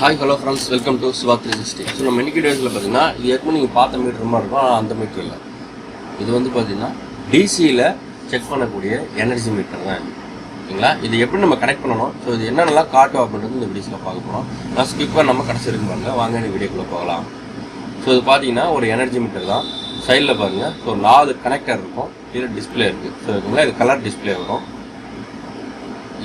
Hi hello friends welcome to Siva three sixty so நம்ம இன்னைக்கு டேஸில் பார்த்தீங்கன்னா இது ஏற்கனவே நீங்கள் பார்த்த மீட்டர் மாதிரி இருக்கும். ஆனால் அந்த மீட்டர் இல்லை. இது வந்து பார்த்தீங்கன்னா டிசியில் செக் பண்ணக்கூடிய எனர்ஜி மீட்டர் தான் இது. ஓகேங்களா? இது எப்படி நம்ம கனெக்ட் பண்ணணும்? ஸோ இது என்னென்னலாம் காட்டும் அப்படின்றது இந்த வீடியோஸில் பார்க்க போகிறோம் நான் ஸ்கிப்பாக நம்ம கடைசி இருக்கு பாருங்க. வாங்க இந்த வீடியோக்குள்ளே போகலாம். ஸோ இது பார்த்தீங்கன்னா ஒரு எனர்ஜி மீட்டர் தான். சைடில் பாருங்கள் ஸோ நாலு கனெக்டர் இருக்கும். கீழே டிஸ்பிளே இருக்குது ஸோ இருக்குங்களா இது கலர் டிஸ்பிளே வரும்.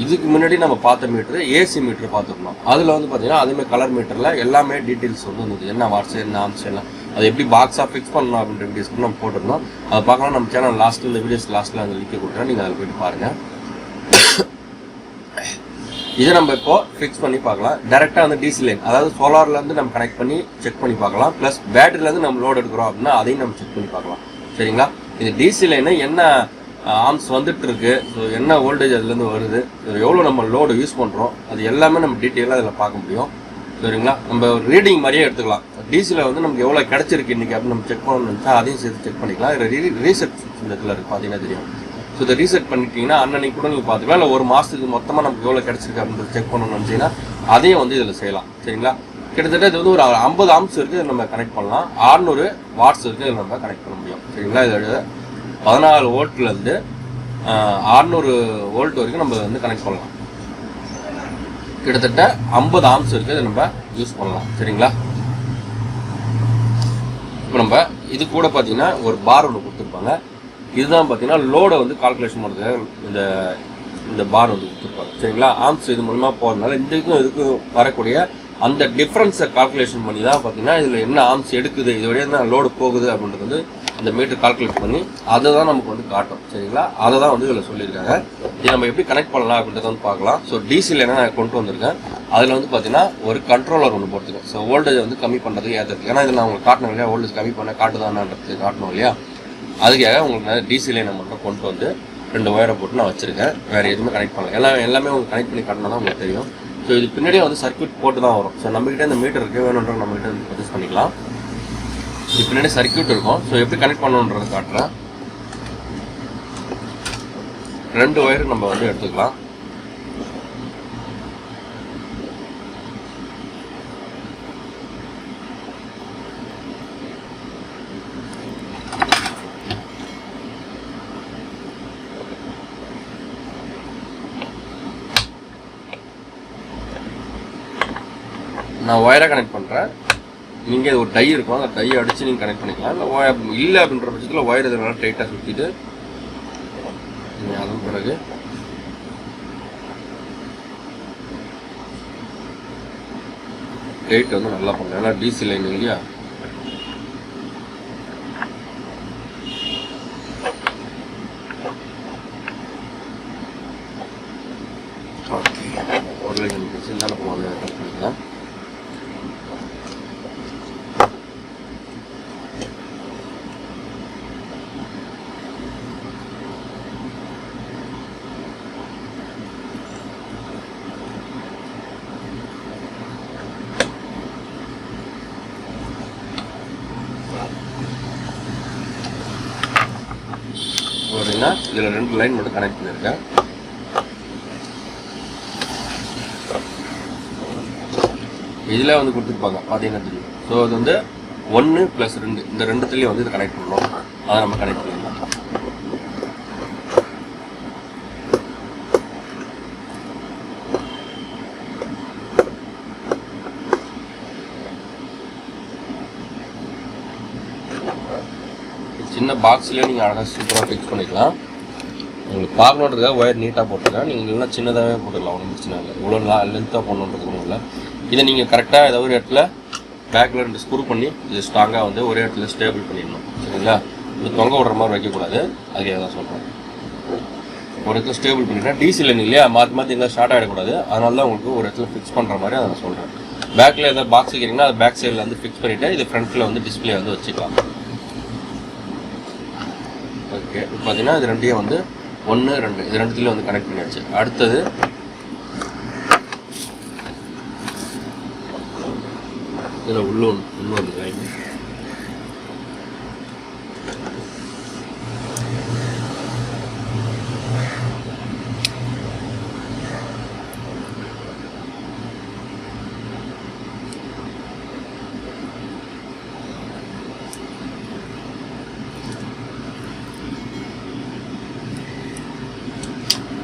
இதுக்கு முன்னாடி நம்ம பார்த்த மீட்ரு ஏசி மீட்ரு பார்த்துருந்தோம். அதில் வந்து பார்த்தீங்கன்னா அதேமாதிரி கலர் மீட்டரில் எல்லாமே டீட்டெயில்ஸ் வந்து இருந்தது. என்ன வாட்ஸ் என்ன ஆம்ஸ் எல்லாம் அது எப்படி பாக்ஸாக ஃபிக்ஸ் பண்ணணும் அப்படின்ற வீடியோஸ் நம்ம போட்டிருந்தோம். அதை பார்க்கலாம். நம்ம சேனல் லாஸ்ட்டில் இந்த வீடியோஸ் லாஸ்ட்டில் அந்த லிங்க் கொடுக்குறேன். நீங்கள் அதில் போயிட்டு பாருங்கள் இதை நம்ம இப்போ ஃபிக்ஸ் பண்ணி பார்க்கலாம். டேரெக்டாக வந்து டிசி லைன் அதாவது சோலார்லேருந்து நம்ம கனெக்ட் பண்ணி செக் பண்ணி பார்க்கலாம். ப்ளஸ் பேட்டரியிலேருந்து நம்ம லோட் எடுக்கிறோம் அப்படின்னா அதையும் நம்ம செக் பண்ணி பார்க்கலாம். சரிங்களா? இது டிசி லைனு என்ன ஆர்ம்ஸ் வந்துட்டு இருக்கு ஸோ என்ன வோல்டேஜ் அதுலேருந்து வருது? எவ்வளோ நம்ம லோடு யூஸ் பண்ணுறோம் அது எல்லாமே நம்ம டீட்டெயிலாக அதில் பார்க்க முடியும். சரிங்களா? நம்ம ரீடிங் மாதிரியே எடுத்துக்கலாம். டிசியில் வந்து நமக்கு எவ்வளோ கிடச்சிருக்கு இன்றைக்கி அப்படின்னு நம்ம செக் பண்ணணும்னு நினச்சா அதையும் சேர்த்து செக் பண்ணிக்கலாம். இதில் ரீசெட் இந்த இதில் இருக்குது பார்த்தீங்கன்னா தெரியும். ஸோ இதை ரீசெட் பண்ணிட்டீங்கன்னா அன்னன்னைக்கு கூட நீங்கள் பார்த்துக்கலாம். இல்லை ஒரு மாதத்துக்கு மொத்தமாக நமக்கு எவ்வளோ கிடச்சிருக்கு அப்படின்றது செக் பண்ணணும்னு நினச்சிங்கன்னா அதையும் வந்து இதில் செய்யலாம். சரிங்களா? கிட்டத்தட்ட இது வந்து ஒரு ஐம்பது ஆம்ஸ் இருக்குது நம்ம கனெக்ட் பண்ணலாம். 600 வாட்ஸ் இருக்குது இதில் நம்ம கனெக்ட் பண்ண முடியும். சரிங்களா? இதோட பதினாலு வோல்ட்லேருந்து அறுநூறு வோல்ட் வரைக்கும் நம்ம வந்து கனெக்ட் பண்ணலாம். கிட்டத்தட்ட ஐம்பது ஆம்ஸ் இருக்குது இதை நம்ம யூஸ் பண்ணலாம். சரிங்களா? இப்போ நம்ம இது கூட பார்த்தீங்கன்னா ஒரு பார் ஒன்று கொடுத்துருப்பாங்க. இதுதான் பார்த்தீங்கன்னா லோடை வந்து கால்குலேஷன் பண்ணுறது இந்த இந்த பார் வந்து கொடுத்துருப்பாங்க. சரிங்களா? ஆம்ஸ் இது மூலமாக போகிறதுனால இந்த இதுக்கும் இதுக்கும் வரக்கூடிய அந்த டிஃப்ரென்ஸை கால்குலேஷன் பண்ணி தான் பார்த்தீங்கன்னா இதில் என்ன ஆம்ஸ் எடுக்குது இது வழியாக தான் லோடு போகுது அப்படின்றது வந்து அந்த மீட்டர் கால்குலேட் பண்ணி அதை தான் நமக்கு வந்து காட்டும். சரிங்களா? அதை தான் வந்து இதில் சொல்லியிருக்காங்க. இது நம்ம எப்படி கனெக்ட் பண்ணலாம் அப்படின்றத வந்து பார்க்கலாம். ஸோ டிசியில் என்ன நான் கொண்டு வந்திருக்கேன்? அதில் வந்து பார்த்தீங்கன்னா ஒரு கண்ட்ரோலர் ஒன்று போட்டுருக்கேன். ஸோ வோல்டேஜ் வந்து கம்மி பண்ணுறதுக்கு ஏற்றது ஏன்னா இதில் நான் உங்களுக்கு காட்டணும் இல்லையா? வோல்டேஜ் கம்மி பண்ண காட்டுதானான்றது காட்டணும் இல்லையா? அதுக்காக உங்களுக்கு நான் டிசியில் நான் மட்டும் கொண்டு வந்து ரெண்டு ஒயரை போட்டு நான் வச்சுருக்கேன். வேறு எதுவுமே கனெக்ட் பண்ணல. எல்லாம் எல்லாமே உங்களுக்கு கனெக்ட் பண்ணி காட்டினா தான் உங்களுக்கு தெரியும். ஸோ இது பின்னாடியே வந்து சர்க்யூட் போட்டு தான் வரும். ஸோ நம்மகிட்ட இந்த மீட்டர் இருக்கு. வேணுன்ற நம்மகிட்ட வந்து பர்ச்சேஸ் பண்ணிக்கலாம். இது பின்னாடி சர்க்யூட் இருக்கும். ஸோ எப்படி கனெக்ட் பண்ணணுன்றதை காட்டுறேன். ரெண்டு ஒயர் நம்ம வந்து எடுத்துக்கலாம். நான் ஒயரை கனெக்ட் பண்ணுறேன் நீங்கள் ஒரு டை இருக்கும் அந்த டையை அடித்து நீங்கள் கனெக்ட் பண்ணிக்கலாம். இல்லை ஒய இல்லை அப்படின்ற பட்சத்தில் ஒயர் இதனால டைட்டாக சுற்றிட்டு நீங்கள் அதன் பிறகு. டைட் வந்து நல்லா பண்ணலாம். ஏன்னா டிசி லைன் இல்லையா? ஓகே ஒரு லைன் சின்ன போவாங்க கட் பண்ணிக்கலாம் அப்படின்னா இதில் லைன் மட்டும் கனெக்ட் பண்ணியிருக்கேன் இதில் வந்து கொடுத்துருப்பாங்க. பார்த்தீங்கன்னா தெரியும்? ஸோ அது வந்து ஒன்று ப்ளஸ் ரெண்டு. இந்த ரெண்டுத்துலேயும் வந்து இதை கனெக்ட் பண்ணணும். அதை நம்ம கனெக்ட் பண்ணிடலாம். சின்ன பாக்ஸ்லேயே நீங்கள் அழகாக சூப்பராக ஃபிக்ஸ் பண்ணிக்கலாம். உங்களுக்கு பார்க்கணுன்றதுக்காக ஒயர் நீட்டாக போட்டுருக்கேன் நீங்கள் இல்லைனா சின்னதாகவே போட்டுக்கலாம் ஒன்றும் பிரச்சனை இல்லை. இவ்வளோ லென்த்தாக போடணுன்றது ஒன்றும் இல்லை. இதை நீங்கள் கரெக்டாக ஏதாவது ஒரு இடத்துல பேக்கில் ரெண்டு ஸ்க்ரூ பண்ணி இது ஸ்ட்ராங்காக வந்து ஒரே இடத்துல ஸ்டேபிள் பண்ணிடணும். சரிங்களா? இது தொங்க விடுற மாதிரி வைக்கக்கூடாது. அதுக்காக தான் சொல்கிறேன் ஒரு இடத்துல ஸ்டேபிள் பண்ணிட்டேன் டிசி லைன் இல்லையா? மாற்றி மாற்றி எல்லாம் ஷார்ட் ஆகிடக்கூடாது அதனால தான் உங்களுக்கு ஒரு இடத்துல ஃபிக்ஸ் பண்ணுற மாதிரி அதை நான் சொல்கிறேன் பேக்கில் ஏதாவது பாக்ஸ் வைக்கிறீங்கன்னா அது பேக் சைடில் வந்து ஃபிக்ஸ் பண்ணிவிட்டு இது ஃப்ரண்ட்டில் வந்து டிஸ்பிளே வந்து வச்சுக்கலாம். ஓகே இப்போ பார்த்தீங்கன்னா இது ரெண்டையும் வந்து ஒன்று ரெண்டு. இது ரெண்டுத்துலேயும் வந்து கனெக்ட் பண்ணியாச்சு. அடுத்தது இதில் உள்ள ஒன்று இன்னொரு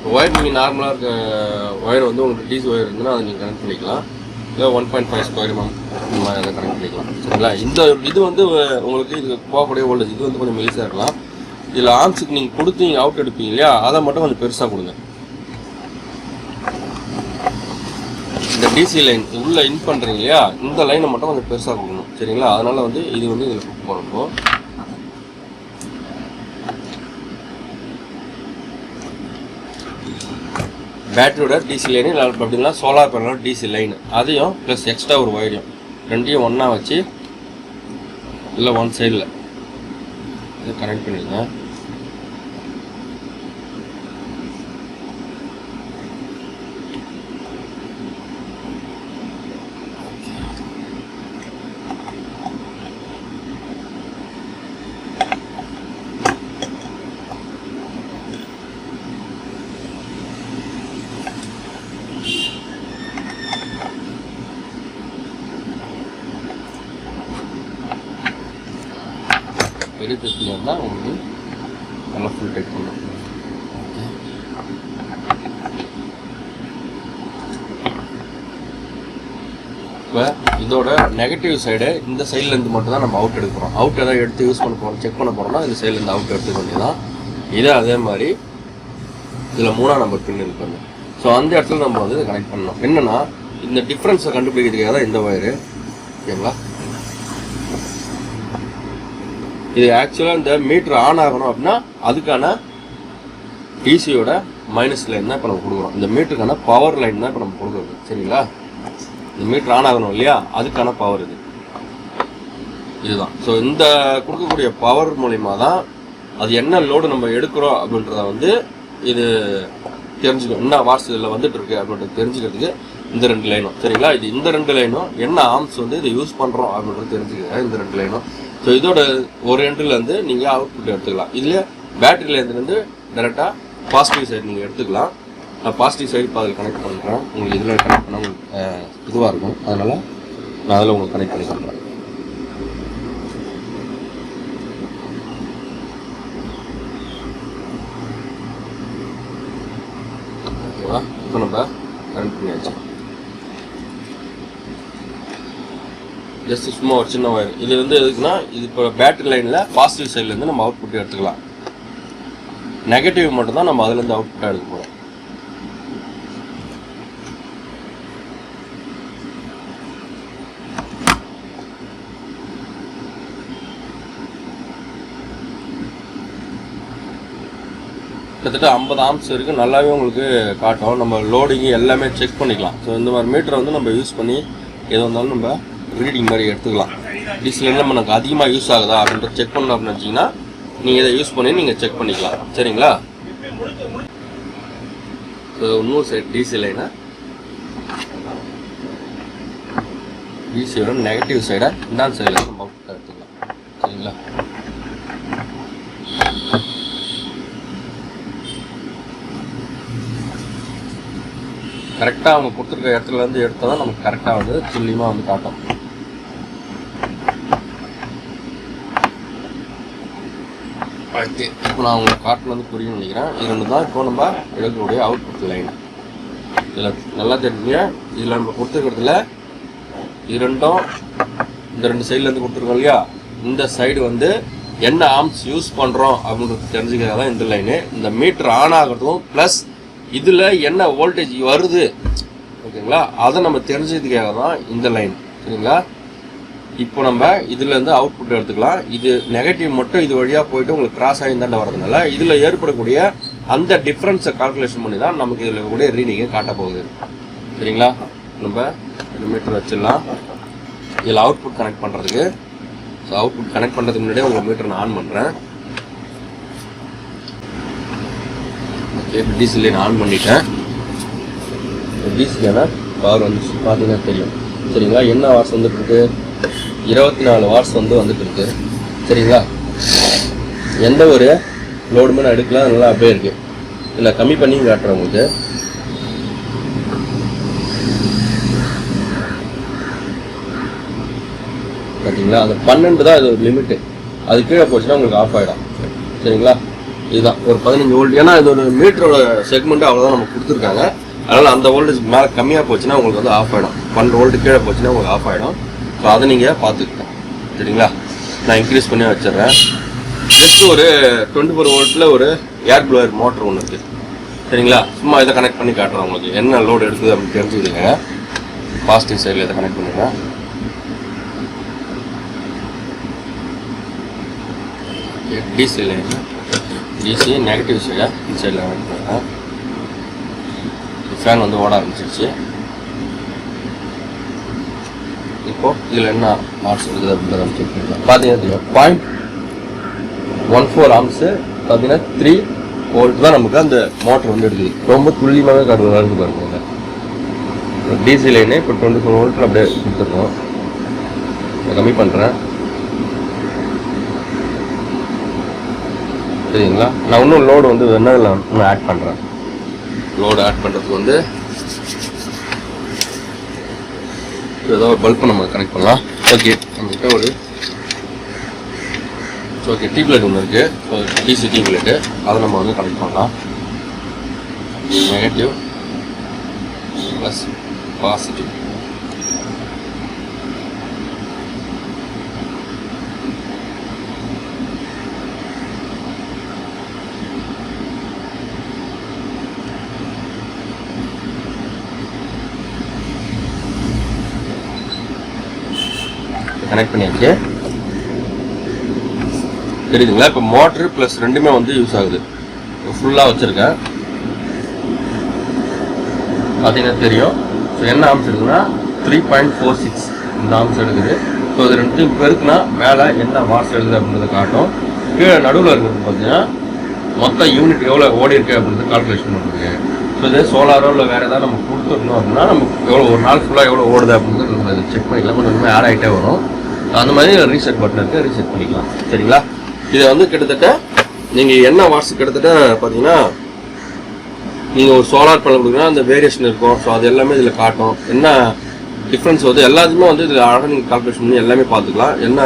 ஒயர் நீங்கள் நார்மலாக இருக்க ஒயர் வந்து உங்களுக்கு டீசி ஒயர் இருந்ததுன்னா அதை நீங்கள் கனெக்ட் பண்ணிக்கலாம். இல்லை one point five square ma'am இந்த மாதிரி அதை கனெக்ட் பண்ணிக்கலாம். சரிங்களா? இந்த இது வந்து உங்களுக்கு இது போகக்கூடிய வோல்டேஜ் இது வந்து கொஞ்சம் மெலிசாக இருக்கலாம். இதில் ஆன்ஸுக்கு நீங்கள் கொடுத்து நீங்கள் அவுட் எடுப்பீங்க இல்லையா? அதை மட்டும் கொஞ்சம் பெருசாக கொடுங்க. இந்த டிசி லைன் உள்ளே இன் பண்ணுறீங்க இல்லையா? இந்த லைனை மட்டும் கொஞ்சம் பெருசாக கொடுக்கணும். சரிங்களா? அதனால் வந்து இது வந்து இதில் கொடுக்க போகிறப்போ பேட்டரியோட டிசி லைனு இல்லை அப்படின்னா சோலார் பேனலோட டிசி லைனு அதையும் ப்ளஸ் எக்ஸ்ட்ரா ஒரு ஒயரையும் ரெண்டையும் ஒன்றா வச்சு இல்லை ஒன் சைடில் இது கனெக்ட் பண்ணிடுங்க. பெரிய தட்டில் இருந்தால் உங்களுக்கு நல்லா ஃபுல் டைட் பண்ணும் இப்போ இதோட நெகட்டிவ் சைடு இந்த சைட்லேருந்து மட்டும் தான் நம்ம அவுட் எடுக்கிறோம். அவுட் எதாவது எடுத்து யூஸ் பண்ண போகிறோம் செக் பண்ண போகிறோம்னா இந்த சைட்லேருந்து அவுட் எடுத்துக்க வேண்டியதான் இதே அதே மாதிரி இதில் மூணாம் நம்பர் பின் இருக்கு ஸோ அந்த இடத்துல நம்ம வந்து கனெக்ட் பண்ணணும். என்னென்னா இந்த டிஃப்ரென்ஸை கண்டுபிடிக்கிறதுக்காக தான் இந்த ஒயரு ஓகேங்களா இது ஆக்சுவலாக இந்த மீட்ரு ஆன் ஆகணும் அப்படின்னா அதுக்கான டிசியோட மைனஸ் லைன் தான் இப்போ நம்ம கொடுக்குறோம் இந்த மீட்டருக்கான பவர் லைன் தான் இப்போ நம்ம கொடுக்குறது. சரிங்களா? இந்த மீட்ரு ஆன் ஆகணும் இல்லையா? அதுக்கான பவர் இது. இதுதான். ஸோ இந்த கொடுக்கக்கூடிய பவர் மூலிமா தான் அது என்ன லோடு நம்ம எடுக்கிறோம் அப்படின்றத வந்து இது தெரிஞ்சுக்கணும். என்ன வாட்ஸ் இதில் வந்துட்டு இருக்கு அப்படின்றது தெரிஞ்சுக்கிறதுக்கு இந்த ரெண்டு லைனும் சரிங்களா? இது இந்த ரெண்டு லைனும் என்ன ஆர்ம்ஸ் வந்து இதை யூஸ் பண்ணுறோம் அப்படின்றது தெரிஞ்சுக்க இந்த ரெண்டு லைனும் ஸோ இதோட ஒரு எண்ட்லேருந்து நீங்கள் அவுட்புட் எடுத்துக்கலாம். இதில் பேட்டரியிலேருந்து டேரெக்டாக பாசிட்டிவ் சைடு நீங்கள் எடுத்துக்கலாம். நான் பாசிட்டிவ் சைடு இப்போ அதில் கனெக்ட் பண்ணுறேன் உங்களுக்கு இதில் கனெக்ட் பண்ண உங்களுக்கு இதுவாக இருக்கும். அதனால் நான் அதில் உங்களுக்கு கனெக்ட் பண்ணி சொல்கிறேன் ஓகேவா இப்போ நம்ம கனெக்ட் பண்ணியாச்சு ஜஸ்ட் சும்மா ஒரு சின்ன ஒயர் இது வந்து எதுக்குன்னா இது இப்போ பேட்டரி லைனில் பாசிட்டிவ் சைட்லேருந்து நம்ம அவுட்புட் எடுத்துக்கலாம். நெகட்டிவ் மட்டும் தான் நம்ம அதுலேருந்து அவுட்புட்டாக எடுக்க போகிறோம் கிட்டத்தட்ட ஐம்பது ஆம்ஸ் வரைக்கும் நல்லாவே உங்களுக்கு காட்டும். நம்ம லோடிங்கு எல்லாமே செக் பண்ணிக்கலாம். ஸோ இந்த மாதிரி மீட்டரை வந்து நம்ம யூஸ் பண்ணி எது வந்தாலும் நம்ம ரீடிங் மாதிரி எடுத்துக்கலாம். டீசல் நமக்கு அதிகமாக யூஸ் ஆகுதா அப்படின்றத செக் பண்ணணும் அப்படின்னு வச்சிங்கன்னா நீங்கள் இதை யூஸ் பண்ணி நீங்கள் செக் பண்ணிக்கலாம். சரிங்களா? ஸோ இன்னொரு சைடு டிசி லைனா டிசியோட நெகட்டிவ் சைடை இந்த சைடில் நம்ம அவுட் எடுத்துக்கலாம். சரிங்களா? கரெக்டாக அவங்க கொடுத்துருக்க இடத்துலேருந்து எடுத்தால் தான் நமக்கு கரெக்டாக வந்து துல்லியமாக வந்து காட்டும். ஓகே. இப்போ நான் உங்களுக்கு காட்டில் வந்து புரியும் நினைக்கிறேன். இது ரெண்டு தான். இப்போ நம்ம எடுக்கக்கூடிய அவுட்புட் லைன் இதில் நல்லா தெரிஞ்சுங்க. இதில் நம்ம கொடுத்துருக்கிறதுல இது ரெண்டும் இந்த ரெண்டு சைட்லேருந்து கொடுத்துருக்கோம் இல்லையா? இந்த சைடு வந்து என்ன ஆர்ம்ஸ் யூஸ் பண்ணுறோம் அப்படின்றது தெரிஞ்சுக்கிறதா தான் இந்த லைனு இந்த மீட்டர் ஆன் ஆகிறதும் ப்ளஸ் இதில் என்ன வோல்டேஜ் வருது? ஓகேங்களா? அதை நம்ம தெரிஞ்சதுக்காக தான் இந்த லைன் சரிங்களா? இப்போ நம்ம இதுலேருந்து அவுட்புட் எடுத்துக்கலாம். இது நெகட்டிவ் மட்டும் இது வழியாக போயிட்டு உங்களுக்கு கிராஸ் ஆகி தாண்ட வரதுனால இதில் ஏற்படக்கூடிய அந்த டிஃப்ரென்ஸை கால்குலேஷன் பண்ணி தான் நமக்கு இதில் இருக்கக்கூடிய ரீடிங்கை காட்ட போகுது. சரிங்களா? நம்ம இந்த மீட்டர் வச்சிடலாம். இதில் அவுட்புட் கனெக்ட் பண்ணுறதுக்கு ஸோ அவுட்புட் கனெக்ட் பண்ணுறதுக்கு முன்னாடியே உங்கள் மீட்டர் நான் ஆன் பண்ணுறேன் ஓகே டீசல் நான் ஆன் பண்ணிட்டேன். டீசல் பவர் வந்து பார்த்தீங்கன்னா தெரியும். சரிங்களா? என்ன வாட்ஸ் வந்துட்டு இருக்கு? இருபத்தி நாலு வாட்ஸ் வந்து வந்துட்டு இருக்கு. சரிங்களா? எந்த ஒரு லோடுமே நான் எடுக்கலாம் நல்லா அப்படியே இருக்கு. இதில் கம்மி பண்ணி காட்டுறேன் உங்களுக்கு. பார்த்தீங்களா? அந்த பன்னெண்டு தான் இது ஒரு லிமிட்டு அது கீழே போச்சுன்னா உங்களுக்கு ஆஃப் ஆகிடும் சரிங்களா? இதுதான். ஒரு பதினஞ்சு வோல்ட் ஏன்னா இது ஒரு மீட்டரோட செக்மெண்ட் அவ்வளோதான் நமக்கு கொடுத்துருக்காங்க. அதனால் அந்த வோல்டேஜ் மேலே கம்மியாக போச்சுன்னா உங்களுக்கு வந்து ஆஃப் ஆகிடும் பன்னெண்டு வோல்ட் கீழே போச்சுன்னா உங்களுக்கு ஆஃப் ஆகிடும் ஸோ அதை நீங்கள் பார்த்துக்கணும் சரிங்களா? நான் இன்க்ரீஸ் பண்ணி வச்சிடுறேன். ஜஸ்ட் ஒரு டுவெண்ட்டி ஃபோர் வோல்ட்டில் ஒரு ஏர் ப்ளோயர் மோட்டர் ஒன்று இருக்குது சரிங்களா? சும்மா இதை கனெக்ட் பண்ணி காட்டுறேன் உங்களுக்கு. என்ன லோடு எடுக்குது அப்படின்னு தெரிஞ்சுக்கிடுங்க. பாசிட்டிவ் சைடில் இதை கனெக்ட் பண்ணிடுறேன். டிசி லைன் டிசி நெகட்டிவ் சைடாக இந்த சைடில் கனெக்ட் பண்ணுறேன் ஃபேன் வந்து ஓட ஆரம்பிச்சிருச்சு. இப்போ இதில் என்ன மார்க்ஸ் இருக்குது அப்படின்றத செக் பண்ணிக்கலாம். பார்த்தீங்கன்னா பாயிண்ட் ஒன் ஃபோர் ஆம்ஸு பார்த்தீங்கன்னா த்ரீ வோல்ட் தான் நமக்கு அந்த மோட்டர் வந்து எடுக்குது. ரொம்ப துல்லியமாகவே காட்டுறதா இருக்கு பாருங்க. டிசி லைனு இப்போ டுவெண்ட்டி ஃபோர் வோல்ட்டில் அப்படியே கொடுத்துருக்கோம். கம்மி பண்ணுறேன் சரிங்களா? நான் இன்னும் லோடு வந்து வேணா இதில் இன்னும் ஆட் பண்ணுறேன் லோடு ஆட் பண்ணுறதுக்கு வந்து ஏதாவது ஒரு பல்ப் நம்ம கனெக்ட் பண்ணலாம். ஓகே நம்மகிட்ட ஒரு ஓகே டியூப்லைட் ஒன்று இருக்குது டிசி டியூப்லைட்டு அதை நம்ம வந்து கனெக்ட் பண்ணலாம். நெகட்டிவ் ப்ளஸ் பாசிட்டிவ் கனெக்ட் பண்ணியாச்சு. தெரியுதுங்களா? இப்போ மோட்ரு ப்ளஸ் ரெண்டுமே வந்து யூஸ் ஆகுது. ஃபுல்லாக வச்சுருக்கேன். பார்த்தீங்கன்னா தெரியும். ஸோ என்ன ஆம்ஸ் இருக்குன்னா த்ரீ பாயிண்ட் ஃபோர் சிக்ஸ் இந்த ஆம்ஸ் எடுக்குது. ஸோ இது ரெண்டு பெருக்குனா மேலே என்ன வாட்ஸ் எழுது அப்படின்றத காட்டும். கீழே நடுவில் இருக்கிறது பார்த்தீங்கன்னா மொத்த யூனிட் எவ்வளோ ஓடி இருக்கு அப்படின்றத கால்குலேஷன் பண்ணுறது ஸோ இதே சோலாரோ இல்லை வேறு ஏதாவது நம்ம கொடுத்துருந்தோம் அப்படின்னா நமக்கு எவ்வளோ ஒரு நாள் ஃபுல்லாக எவ்வளோ ஓடுது அப்படின்றது நம்ம அதை செக் பண்ணிக்கலாம். கொஞ்சம் ஆட் ஆகிட்டே வரும். அந்த மாதிரி ரீசெட் பட்டன் இருக்குது ரீசெட் பண்ணிக்கலாம். சரிங்களா? இதை வந்து கிட்டத்தட்ட நீங்கள் என்ன வாட்ஸ் கிட்டத்தட்ட பார்த்தீங்கன்னா நீங்கள் ஒரு சோலார் பேனல் கொடுக்குறீங்கன்னா அந்த வேரியேஷன் இருக்கும். ஸோ அது எல்லாமே இதில் காட்டும். என்ன டிஃப்ரென்ஸ் வந்து எல்லாத்துக்குமே வந்து இதில் அழகாக நீங்கள் கால்குலேஷன் பண்ணி எல்லாமே பார்த்துக்கலாம். என்ன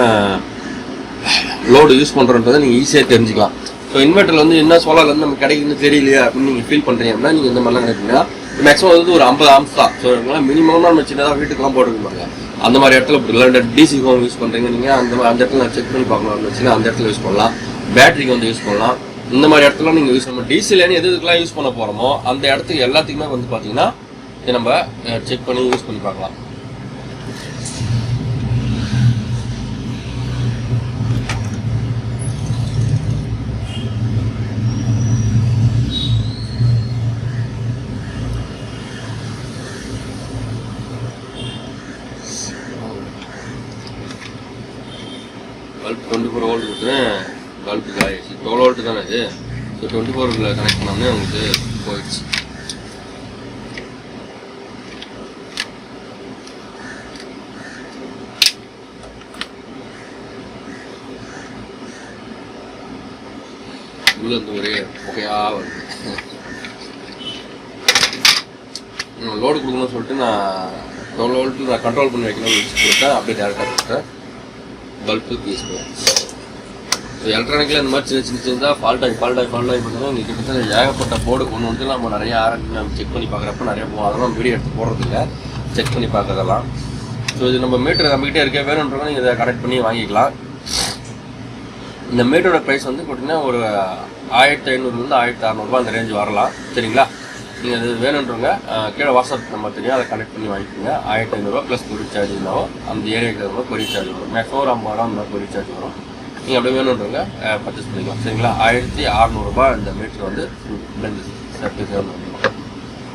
லோடு யூஸ் பண்ணுறோன்றதை நீங்கள் ஈஸியாக தெரிஞ்சுக்கலாம். ஸோ இன்வெர்ட்டரில் வந்து என்ன சோலார் வந்து நமக்கு கிடைக்குன்னு தெரியலையா அப்படின்னு நீங்கள் ஃபீல் பண்ணுறீங்க அப்படின்னா நீங்கள் இந்த மாதிரிலாம் கிடைப்பீங்கன்னா மேக்ஸிமம் வந்து ஒரு ஐம்பது ஆம்ஸ் தான். ஸோ மினிமம் நம்ம சின்னதாக வீட்டுக்கெல்லாம் போட்டுருப்பாங்க அந்த மாதிரி இடத்துல இப்படி இல்லை. டிசி ஹோம் யூஸ் பண்ணுறீங்க நீங்கள் அந்த மாதிரி அந்த இடத்துல நான் செக் பண்ணி பார்க்கணும் வச்சுன்னா அந்த இடத்துல யூஸ் பண்ணலாம். பேட்டரிக்கு வந்து யூஸ் பண்ணலாம். இந்த மாதிரி இடத்துல நீங்கள் யூஸ் பண்ணலாம் டிசிலேன்னு எது எதுக்கெல்லாம் யூஸ் பண்ண போகிறோமோ அந்த இடத்துக்கு எல்லாத்துக்குமே வந்து பார்த்தீங்கன்னா இதை நம்ம செக் பண்ணி யூஸ் பண்ணி பார்க்கலாம் பல்ப் டுவெண்ட்டி ஃபோர் வோல்ட் கொடுத்துறேன் பல்ப் ஆயிடுச்சு டுவெல் வோல்ட் தானே இது? ஸோ டுவெண்ட்டி ஃபோரில் கனெக்ட் பண்ணோம்னே உங்களுக்கு போயிடுச்சு. உள்ள இருந்து ஒரே வருது. லோடு கொடுக்கணும்னு சொல்லிட்டு நான் டுவெல் வோல்ட்டு நான் கண்ட்ரோல் பண்ணி வைக்கணும்னு கொடுத்தேன் அப்படியே டேரெக்டாக கொடுத்தேன்? பல்பு பீஸ் ஸோ எலக்ட்ரானிக்கில் இந்த மாதிரி சின்ன சின்ன சின்னதாக ஃபால்ட் ஆகி ஃபால்ட் ஆகி ஃபால்ட் ஆகி பார்த்தீங்கன்னா இங்கே கிட்டத்தட்ட ஏகப்பட்ட போர்டு ஒன்று வந்து நம்ம நிறைய ஆரம்பிச்சு நம்ம செக் பண்ணி பார்க்குறப்ப நிறைய போகும் அதெல்லாம் வீடியோ எடுத்து போடுறதில்ல. செக் பண்ணி பார்க்குறதெல்லாம். ஸோ இது நம்ம மீட்டர் நம்மகிட்டே இருக்க வேணுன்றவங்க நீங்கள் இதை கனெக்ட் பண்ணி வாங்கிக்கலாம். இந்த மீட்டரோட ப்ரைஸ் வந்து பார்த்தீங்கன்னா ஒரு ஆயிரத்தி ஐநூறுலேருந்து ஆயிரத்தி அறநூறுபா அந்த ரேஞ்ச் வரலாம். சரிங்களா? நீங்கள் அது வேணுன்றவங்க கீழே வாட்ஸ்அப் நம்பர் தெரியும் அதை கனெக்ட் பண்ணி வாங்கிக்கோங்க. ஆயிரத்தி ஐநூறுரூவா ப்ளஸ் கொரி சார்ஜ் இருந்தாலும் அந்த ஏரியாவுக்கு ரொம்ப கொரி சார்ஜ் வரும். மேக்ஸிமம் ஒரு ஐம்பது ரூபா அந்த கொரி சார்ஜ் வரும். நீங்கள் அப்படியே வேணுன்றவங்க பர்ச்சேஸ் பண்ணிக்கலாம். சரிங்களா? ஆயிரத்தி அறநூறுபா இந்த மீட்டர் வந்து பிளெண்ட்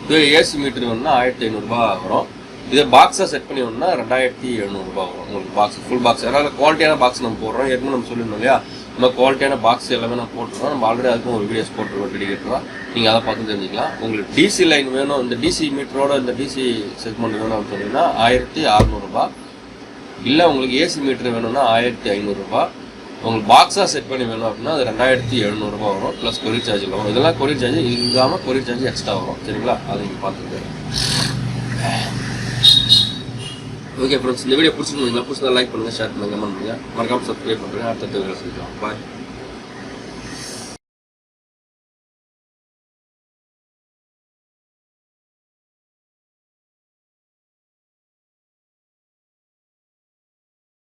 இது ஏசி மீட்டர் வேணும்னா ஆயிரத்தி ஐநூறுரூபா வரும். இதே பாக்ஸாக செட் பண்ணி வேணும்னா ரெண்டாயிரத்தி எழுநூறுபா வரும். உங்களுக்கு பாக்ஸ் ஃபுல் பாக்ஸ் அதனால் குவாலிட்டியான பாக்ஸ் நம்ம போடுறோம். ஏற்கனவே நம்ம சொல்லியிருந்தோம் இல்லையா? நம்ம குவாலிட்டியான பாக்ஸ் எல்லாமே நம்ம போட்டுருவோம் நம்ம ஆல்ரெடி அதுக்கும் ஒரு வீடியோஸ் போட்டுருவோம் டெடிகேட்டராக நீங்கள் அதை பார்த்து தெரிஞ்சுக்கலாம். உங்களுக்கு டிசி லைன் வேணும். இந்த டிசி மீட்டரோட இந்த டிசி செக்மெண்ட் வேணும் அப்படின்னு சொன்னீங்கன்னா ஆயிரத்தி அறநூறுபா இல்லை உங்களுக்கு ஏசி மீட்டர் வேணும்னா ஆயிரத்தி ஐநூறுரூபா உங்களுக்கு பாக்ஸாக செட் பண்ணி வேணும் அப்படின்னா அது ரெண்டாயிரத்தி எழுநூறுபா வரும் ப்ளஸ் கொரியர் சார்ஜ் வரும். இதெல்லாம் கொரியர் சார்ஜ் இது இல்லாமல் கொரியர் சார்ஜ் எக்ஸ்ட்ரா வரும். சரிங்களா? அதை நீங்கள் பார்த்துக்கோங்க. ஓகே ஃப்ரெண்ட்ஸ் இந்த வீடியோ பிடிச்சிருந்தீங்களா பிடிச்சதா லைக் பண்ணுங்கள் ஷேர் பண்ணுங்கள் கமெண்ட் பண்ணுங்கள் மறக்காமல் சப்ஸ்கிரைப் பண்ணுங்கள் அடுத்த வீடியோ சந்திக்கலாம். பாய்